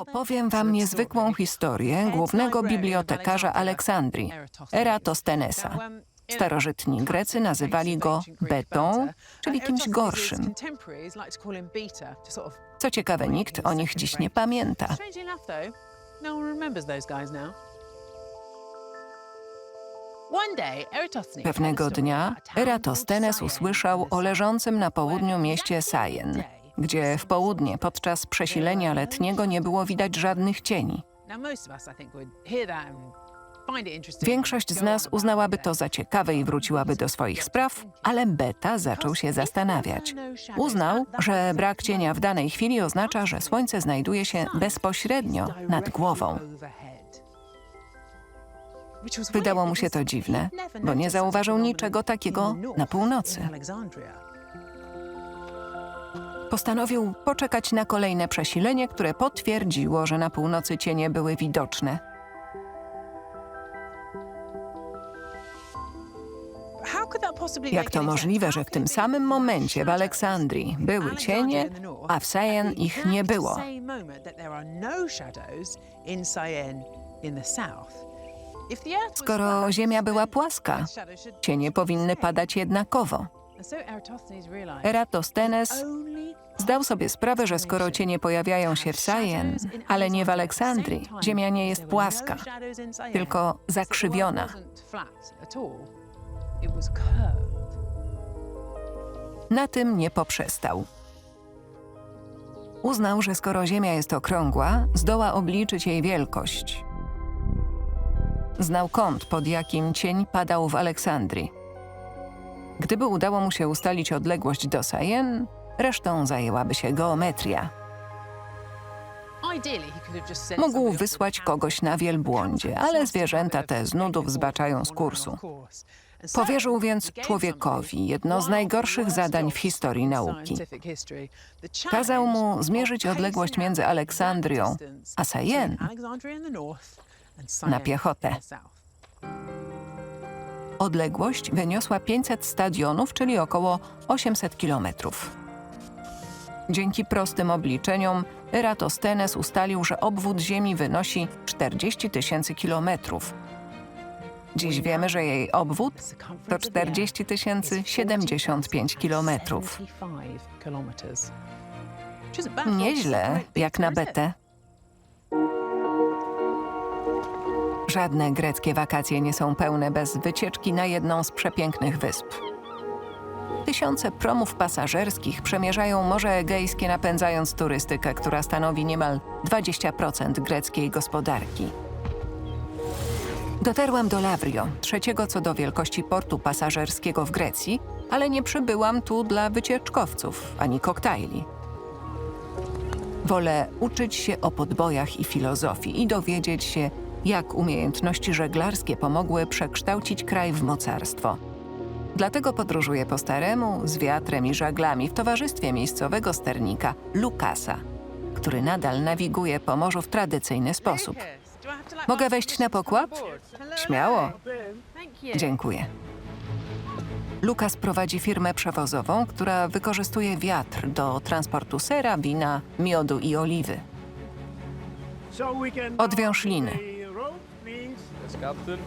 Opowiem wam niezwykłą historię głównego bibliotekarza Aleksandrii, Eratosthenesa. Starożytni Grecy nazywali go Betą, czyli kimś gorszym. Co ciekawe, nikt o nich dziś nie pamięta. Pewnego dnia Eratosthenes usłyszał o leżącym na południu mieście Sajen, gdzie w południe podczas przesilenia letniego nie było widać żadnych cieni. Większość z nas uznałaby to za ciekawe i wróciłaby do swoich spraw, ale Beta zaczął się zastanawiać. Uznał, że brak cienia w danej chwili oznacza, że słońce znajduje się bezpośrednio nad głową. Wydało mu się to dziwne, bo nie zauważył niczego takiego na północy. Postanowił poczekać na kolejne przesilenie, które potwierdziło, że na północy cienie były widoczne. Jak to możliwe, że w tym samym momencie w Aleksandrii były cienie, a w Sajen ich nie było? Skoro Ziemia była płaska, cienie powinny padać jednakowo. Eratosthenes zdał sobie sprawę, że skoro cienie pojawiają się w Sajen, ale nie w Aleksandrii, Ziemia nie jest płaska, tylko zakrzywiona. Na tym nie poprzestał. Uznał, że skoro Ziemia jest okrągła, zdoła obliczyć jej wielkość. Znał kąt, pod jakim cień padał w Aleksandrii. Gdyby udało mu się ustalić odległość do Sajen, resztą zajęłaby się geometria. Mógł wysłać kogoś na wielbłądzie, ale zwierzęta te z nudów zbaczają z kursu. Powierzył więc człowiekowi jedno z najgorszych zadań w historii nauki. Kazał mu zmierzyć odległość między Aleksandrią a Sajen na piechotę. Odległość wyniosła 500 stadionów, czyli około 800 kilometrów. Dzięki prostym obliczeniom Eratosthenes ustalił, że obwód Ziemi wynosi 40 tysięcy kilometrów. Dziś wiemy, że jej obwód to 40 tysięcy 75 kilometrów. Nieźle, jak na betę. Żadne greckie wakacje nie są pełne bez wycieczki na jedną z przepięknych wysp. Tysiące promów pasażerskich przemierzają Morze Egejskie, napędzając turystykę, która stanowi niemal 20% greckiej gospodarki. Dotarłam do Lavrio, trzeciego co do wielkości portu pasażerskiego w Grecji, ale nie przybyłam tu dla wycieczkowców ani koktajli. Wolę uczyć się o podbojach i filozofii i dowiedzieć się, jak umiejętności żeglarskie pomogły przekształcić kraj w mocarstwo. Dlatego podróżuję po staremu, z wiatrem i żaglami w towarzystwie miejscowego sternika Lukasa, który nadal nawiguje po morzu w tradycyjny sposób. Mogę wejść na pokład? Śmiało. Dziękuję. Lukas prowadzi firmę przewozową, która wykorzystuje wiatr do transportu sera, wina, miodu i oliwy. Odwiąż liny.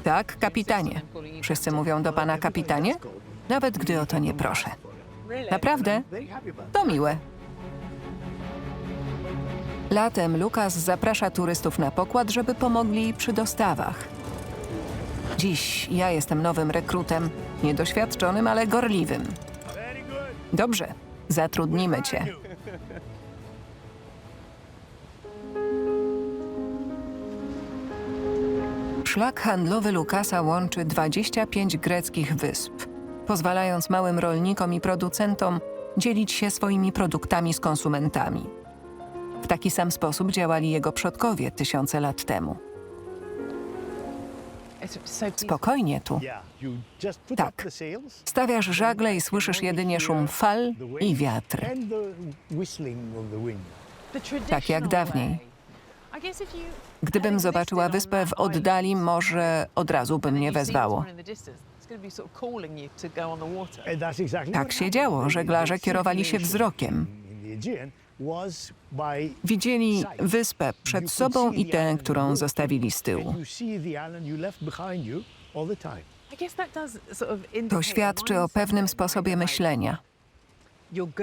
Tak, kapitanie. Wszyscy mówią do pana kapitanie? Nawet gdy o to nie proszę. Naprawdę? To miłe. Latem Lukas zaprasza turystów na pokład, żeby pomogli przy dostawach. Dziś ja jestem nowym rekrutem, niedoświadczonym, ale gorliwym. Dobrze, zatrudnimy cię. Szlak handlowy Lukasa łączy 25 greckich wysp, pozwalając małym rolnikom i producentom dzielić się swoimi produktami z konsumentami. W taki sam sposób działali jego przodkowie tysiące lat temu. Spokojnie tu. Tak. Stawiasz żagle i słyszysz jedynie szum fal i wiatr. Tak jak dawniej. Gdybym zobaczyła wyspę w oddali, może od razu by mnie wezwało. Tak się działo. Żeglarze kierowali się wzrokiem. Widzieli wyspę przed sobą i tę, którą zostawili z tyłu. To świadczy o pewnym sposobie myślenia.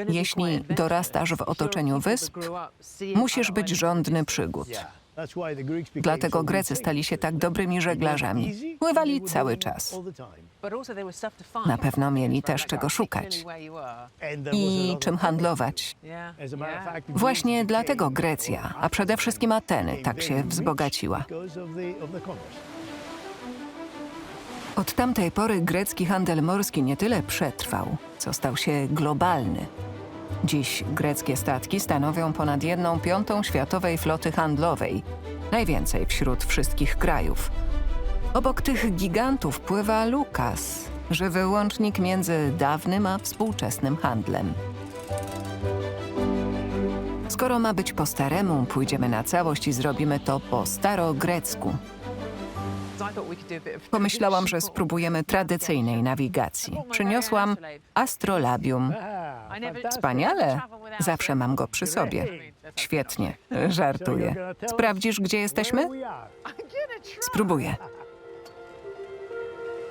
Jeśli dorastasz w otoczeniu wysp, Musisz być żądny przygód. Dlatego Grecy stali się tak dobrymi żeglarzami. Pływali cały czas. Na pewno mieli też czego szukać i czym handlować. Właśnie dlatego Grecja, a przede wszystkim Ateny, tak się wzbogaciła. Od tamtej pory grecki handel morski nie tyle przetrwał, co stał się globalny. Dziś greckie statki stanowią ponad jedną piątą światowej floty handlowej, najwięcej wśród wszystkich krajów. Obok tych gigantów pływa Lukas, żywy łącznik między dawnym a współczesnym handlem. Skoro ma być po staremu, pójdziemy na całość i zrobimy to po starogrecku. Pomyślałam, że spróbujemy tradycyjnej nawigacji. Przyniosłam astrolabium. Wspaniale! Zawsze mam go przy sobie. Świetnie, żartuję. Sprawdzisz, gdzie jesteśmy? Spróbuję.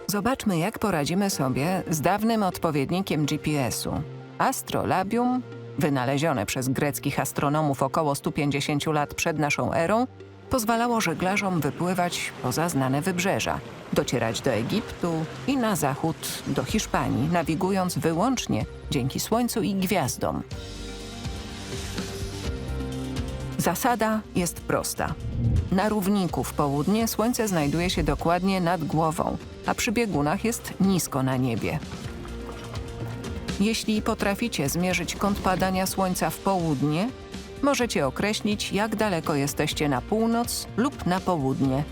Zobaczmy, jak poradzimy sobie z dawnym odpowiednikiem GPS-u. Astrolabium, wynalezione przez greckich astronomów około 150 lat przed naszą erą, pozwalało żeglarzom wypływać poza znane wybrzeża, docierać do Egiptu i na zachód do Hiszpanii, nawigując wyłącznie dzięki Słońcu i gwiazdom. Zasada jest prosta. Na równiku w południe Słońce znajduje się dokładnie nad głową, a przy biegunach jest nisko na niebie. Jeśli potraficie zmierzyć kąt padania Słońca w południe, możecie określić, jak daleko jesteście na północ lub na południe.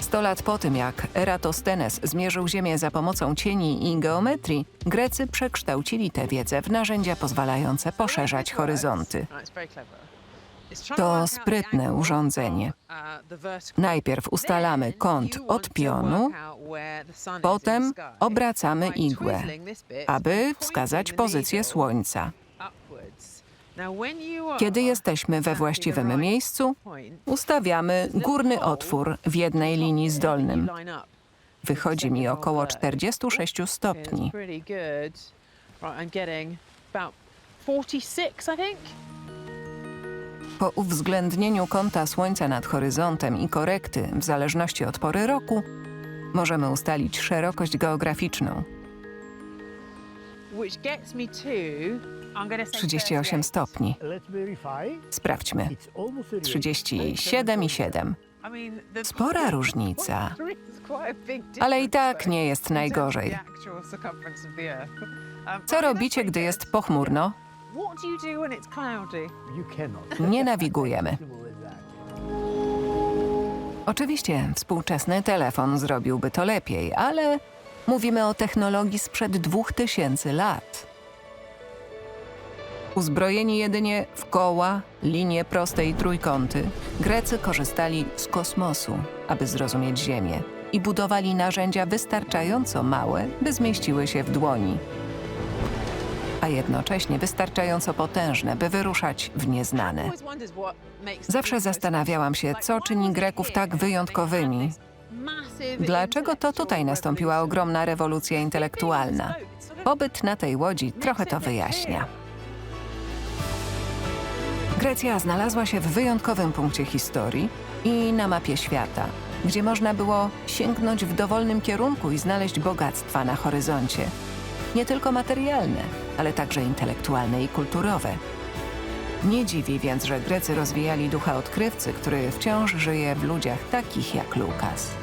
Sto lat po tym, jak Eratosthenes zmierzył Ziemię za pomocą cieni i geometrii, Grecy przekształcili tę wiedzę w narzędzia pozwalające poszerzać horyzonty. To sprytne urządzenie. Najpierw ustalamy kąt od pionu, potem obracamy igłę, aby wskazać pozycję Słońca. Kiedy jesteśmy we właściwym miejscu, ustawiamy górny otwór w jednej linii z dolnym. Wychodzi mi około 46 stopni. It's pretty good. Right, I'm getting about 46, I think. Po uwzględnieniu kąta Słońca nad horyzontem i korekty w zależności od pory roku, możemy ustalić szerokość geograficzną 38 38 stopni. Let's verify. Sprawdźmy. It's almost 38. 37 i 7. I mean, the Spora różnica. Ale i tak nie jest najgorzej. Um, Co robicie, gdy jest pochmurno? Nie nawigujemy. Oczywiście współczesny telefon zrobiłby to lepiej, ale mówimy o technologii sprzed 2000 lat. Uzbrojeni jedynie w koła, linie proste i trójkąty, Grecy korzystali z kosmosu, aby zrozumieć Ziemię i budowali narzędzia wystarczająco małe, by zmieściły się w dłoni, a jednocześnie wystarczająco potężne, by wyruszać w nieznane. Zawsze zastanawiałam się, co czyni Greków tak wyjątkowymi. Dlaczego to tutaj nastąpiła ogromna rewolucja intelektualna? Pobyt na tej łodzi trochę to wyjaśnia. Grecja znalazła się w wyjątkowym punkcie historii i na mapie świata, gdzie można było sięgnąć w dowolnym kierunku i znaleźć bogactwa na horyzoncie. Nie tylko materialne, ale także intelektualne i kulturowe. Nie dziwi więc, że Grecy rozwijali ducha odkrywcy, który wciąż żyje w ludziach takich jak Lukas.